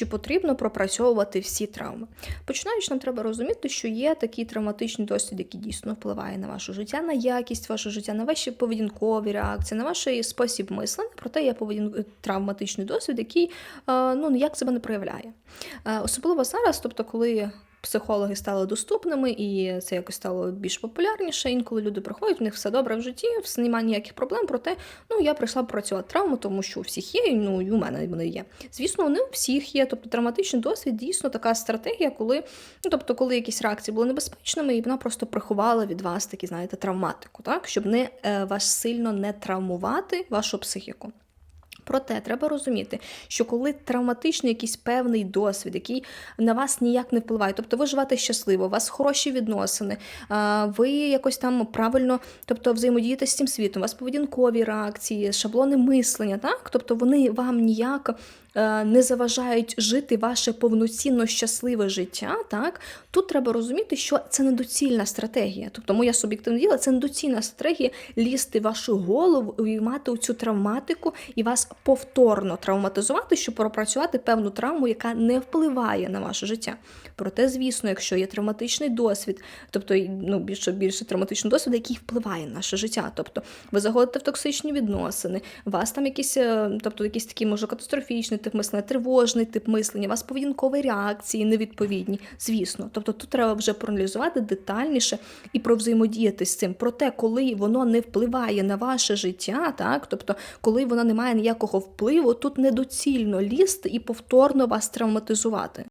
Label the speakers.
Speaker 1: чи потрібно пропрацьовувати всі травми. Починаючи, нам треба розуміти, що є такий травматичний досвід, який дійсно впливає на ваше життя, на якість вашого життя, на ваші поведінкові реакції, на ваш спосіб мислення. Проте є поведін... травматичний досвід, який е, ну ніяк себе не проявляє. Е, Особливо зараз, тобто, коли. Психологи стали доступними, і це якось стало більш популярніше. Інколи люди приходять, у них все добре в житті, немає ніяких проблем. Проте, ну я прийшла працювати травму, тому що у всіх є, ну і у мене вони є. Звісно, вони у всіх є. Тобто травматичний досвід дійсно така стратегія, коли ну тобто, коли якісь реакції були небезпечними, і вона просто приховала від вас такі, знаєте, травматику, так щоб не е, вас сильно не травмувати вашу психіку. Проте треба розуміти, що коли травматичний якийсь певний досвід, який на вас ніяк не впливає, тобто ви живете щасливо, у вас хороші відносини, ви якось там правильно тобто, взаємодієте з цим світом, у вас поведінкові реакції, шаблони мислення, так? тобто вони вам ніяк е, не заважають жити ваше повноцінно щасливе життя, так тут треба розуміти, що це недоцільна стратегія. Тобто, моя суб'єктивна діла це недоцільна стратегія лізти в вашу голову і мати цю травматику і вас повторно травматизувати, щоб пропрацювати певну травму, яка не впливає на ваше життя. Проте, звісно, якщо є травматичний досвід, тобто ну, більше більше травматичний досвід, який впливає на наше життя. Тобто ви заходите в токсичні відносини, вас там якісь, е, тобто якийсь такий може катастрофічний тип мислення, тривожний тип мислення, у вас поведінкові реакції невідповідні. Звісно, тобто тут треба вже проаналізувати детальніше і провзаємодіяти з цим. Проте, коли воно не впливає на ваше життя, так тобто, коли воно не має ніякого впливу, тут недоцільно лізти і повторно вас травматизувати.